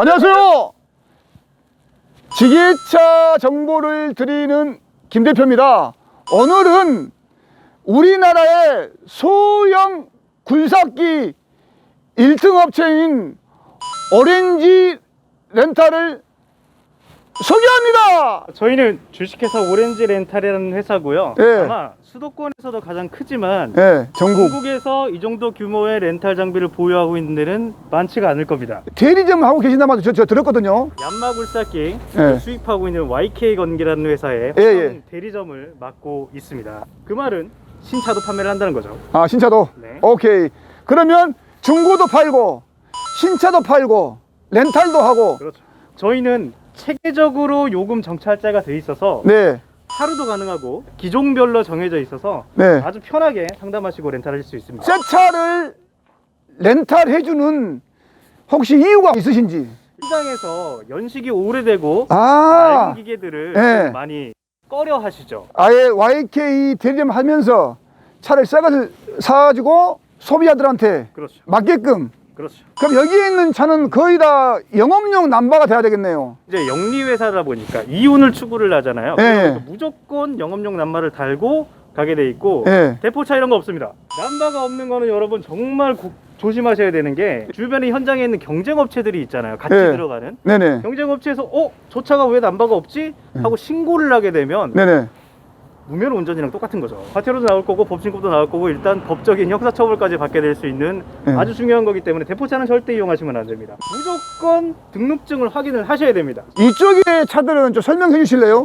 안녕하세요. 지게차 정보를 드리는 김 대표입니다. 오늘은 우리나라의 소형 굴삭기 1등 업체인 오렌지 렌탈을 소개합니다. 저희는 주식회사 오렌지 렌탈이라는 회사고요. 네. 아마 수도권에서도 가장 크지만 네, 전국 전국에서 이 정도 규모의 렌탈 장비를 보유하고 있는 데는 많지가 않을 겁니다. 대리점 하고 계신다마도 저, 저 들었거든요. 얀마 굴삭기 네. 수입하고 있는 YK 건기라는 회사의 예, 예. 대리점을 맡고 있습니다. 그 말은 신차도 판매를 한다는 거죠. 아, 신차도? 네. 오케이. 그러면 중고도 팔고, 신차도 팔고, 렌탈도 하고, 그렇죠. 저희는 체계적으로 요금 정찰자가 돼 있어서 네, 하루도 가능하고 기종별로 정해져 있어서 네. 아주 편하게 상담하시고 렌탈하실 수 있습니다. 새 차를 렌탈해주는 혹시 이유가 있으신지? 시장에서 연식이 오래되고 아, 낡은 기계들을 네. 좀 많이 꺼려 하시죠. 아예 YK 대리점 하면서 차를 새 것을 사가지고 소비자들한테 그렇죠. 맞게끔. 그렇죠. 그럼 여기에 있는 차는 거의 다 영업용 남바가 돼야 되겠네요. 이제 영리 회사다 보니까 이윤을 추구를 하잖아요. 네. 그래서 무조건 영업용 남마를 달고 가게 돼 있고 네. 대포차 이런 거 없습니다. 남바가 없는 거는 여러분 정말 고- 조심하셔야 되는 게 주변에 현장에 있는 경쟁 업체들이 있잖아요. 같이 네. 들어가는 네네. 경쟁 업체에서 어, 저 차가 왜 남바가 없지? 하고 신고를 하게 되면 네네. 무면 운전이랑 똑같은 거죠. 과태료도 나올 거고 법신고도 나올 거고 일단 법적인 형사처벌까지 받게 될 수 있는 네. 아주 중요한 거기 때문에 대포차는 절대 이용하시면 안 됩니다. 무조건 등록증을 확인을 하셔야 됩니다. 이쪽의 차들은 좀 설명해 주실래요?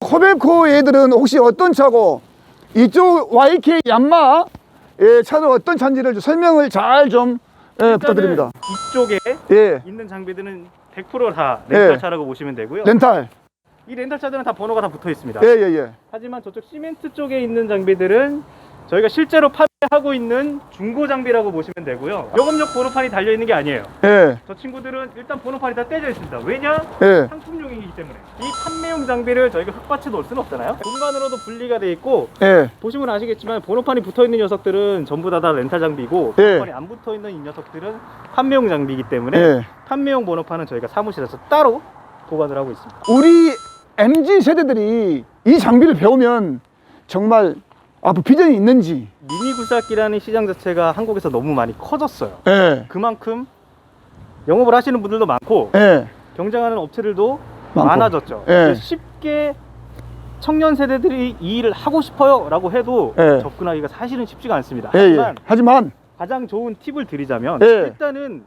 코벨코 애들은 혹시 어떤 차고 이쪽 YK 얀마 의 차는 어떤 차인지를 좀 설명을 잘좀 예, 부탁드립니다. 이쪽에 예, 있는 장비들은 100%다 네. 렌탈차라고 보시면 되고요. 렌탈. 이 렌탈차들은 다 번호가 다 붙어 있습니다. 예, 예, 예. 하지만 저쪽 시멘트 쪽에 있는 장비들은 저희가 실제로 판매하고 있는 중고 장비라고 보시면 되고요. 영업용 번호판이 달려 있는 게 아니에요. 예, 저 친구들은 일단 번호판이 다 떼져 있습니다. 왜냐? 예. 상품용이기 때문에 이 판매용 장비를 저희가 흙밭에 놓을 수는 없잖아요. 공간으로도 분리가 돼 있고 예. 보시면 아시겠지만 번호판이 붙어 있는 녀석들은 전부 다 다 렌탈 장비고 예. 번호판이 안 붙어 있는 이 녀석들은 판매용 장비이기 때문에 예. 판매용 번호판은 저희가 사무실에서 따로 보관을 하고 있습니다. 우리 MZ 세대들이 이 장비를 배우면 정말 앞으로 비전이 있는지. 미니 굴삭기라는 시장 자체가 한국에서 너무 많이 커졌어요. 예. 그만큼 영업을 하시는 분들도 많고 예. 경쟁하는 업체들도 많고. 많아졌죠. 예. 쉽게 청년 세대들이 이 일을 하고 싶어요라고 해도 예. 접근하기가 사실은 쉽지가 않습니다. 예, 예. 하지만 하지만 가장 좋은 팁을 드리자면 예. 일단은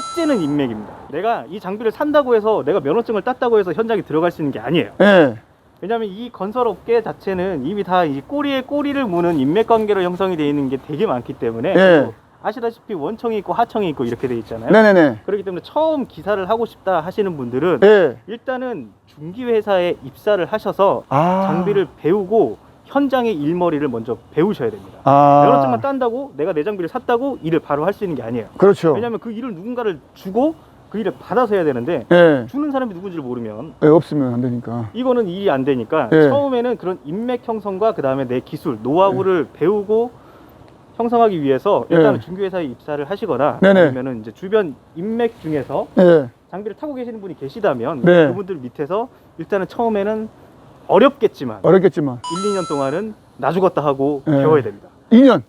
첫째는 인맥입니다. 내가 이 장비를 산다고 해서 내가 면허증을 땄다고 해서 현장에 들어갈 수 있는 게 아니에요. 예. 왜냐하면 이 건설업계 자체는 이미 다 이 꼬리에 꼬리를 무는 인맥 관계로 형성이 되어 있는 게 되게 많기 때문에 예. 또 아시다시피 원청이 있고 하청이 있고 이렇게 돼 있잖아요. 네네네. 그렇기 때문에 처음 기사를 하고 싶다 하시는 분들은 예. 일단은 중기 회사에 입사를 하셔서 아. 장비를 배우고 현장의 일머리를 먼저 배우셔야 됩니다. 아. 면허증만 딴다고 내가 내 장비를 샀다고 일을 바로 할 수 있는 게 아니에요. 그렇죠. 왜냐하면 그 일을 누군가를 주고 그 일을 받아서 해야 되는데 예. 주는 사람이 누군지를 모르면 예, 없으면 안 되니까. 이거는 일이 안 되니까 예. 처음에는 그런 인맥 형성과 그 다음에 내 기술 노하우를 배우고 형성하기 위해서 일단 은 예. 중개회사에 입사를 하시거나 네네. 아니면은 이제 주변 인맥 중에서 예. 장비를 타고 계시는 분이 계시다면 네. 그분들 밑에서 일단은 처음에는 어렵겠지만 어렵겠지만. 1, 2년 동안은 나 죽었다 하고 예. 배워야 됩니다. 2년.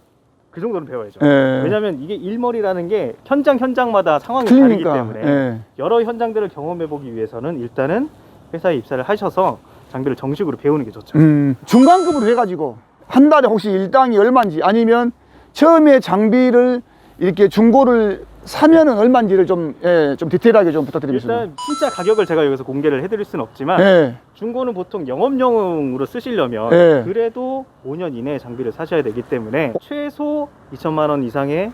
그 정도는 배워야죠. 예. 왜냐하면 이게 일머리라는 게 현장 현장마다 상황이 틀리니까. 다르기 때문에 예. 여러 현장들을 경험해 보기 위해서는 일단은 회사에 입사를 하셔서 장비를 정식으로 배우는 게 좋죠. 음, 중간급으로 해가지고 한 달에 혹시 일당이 얼마인지 아니면 처음에 장비를 이렇게 중고를 사면은 얼마인지를 좀, 예, 좀 디테일하게 좀 부탁드리겠습니다. 일단 진짜 가격을 제가 여기서 공개를 해드릴 수는 없지만 예. 중고는 보통 영업용으로 쓰시려면 예. 그래도 5년 이내에 장비를 사셔야 되기 때문에 최소 2천만 원 이상의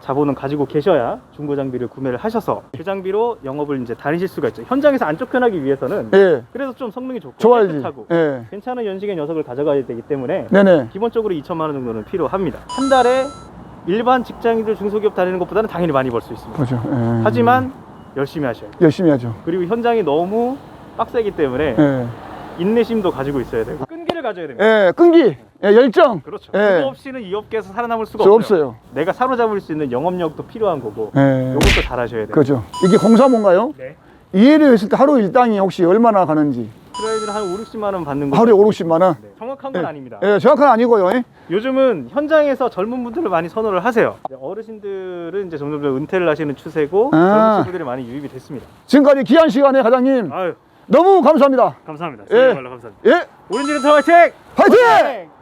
자본은 가지고 계셔야 중고 장비를 구매를 하셔서 그 장비로 영업을 이제 다니실 수가 있죠. 현장에서 안 쫓겨나기 위해서는 예. 그래서 좀 성능이 좋고 좋아야지. 깨끗하고 예. 괜찮은 연식의 녀석을 가져가야 되기 때문에 네네. 기본적으로 2천만 원 정도는 필요합니다. 한 달에 일반 직장인들 중소기업 다니는 것보다는 당연히 많이 벌 수 있습니다. 그렇죠. 예. 하지만 열심히 하셔야 돼요. 열심히 하죠. 그리고 현장이 너무 빡세기 때문에 예. 인내심도 가지고 있어야 되고 끈기를 가져야 됩니다. 예. 끈기. 예, 열정. 그렇죠. 예. 그거 없이는 이 업계에서 살아남을 수가 수 없어요. 없어요. 내가 사로잡을 수 있는 영업력도 필요한 거고 예. 이것도 잘하셔야 돼요. 그죠. 이게 공사 뭔가요? 네. 이해를 했을 때 하루 일당이 혹시 얼마나 가는지. 트레이드를 한 5, 60만 원 받는 거 하루에 5, 60만 원. 네. 정확한 건 아닙니다. 예, 정확한 아니고요. 예. 요즘은 현장에서 젊은 분들을 많이 선호를 하세요. 이제 어르신들은 이제 점점 점 은퇴를 하시는 추세고 아. 젊은 친구들이 많이 유입이 됐습니다. 지금까지 귀한 시간에 과장님 아유 너무 감사합니다. 감사합니다. 예. 정말로 감사합니다. 예, 오렌지 렌터 화이팅! 화이팅!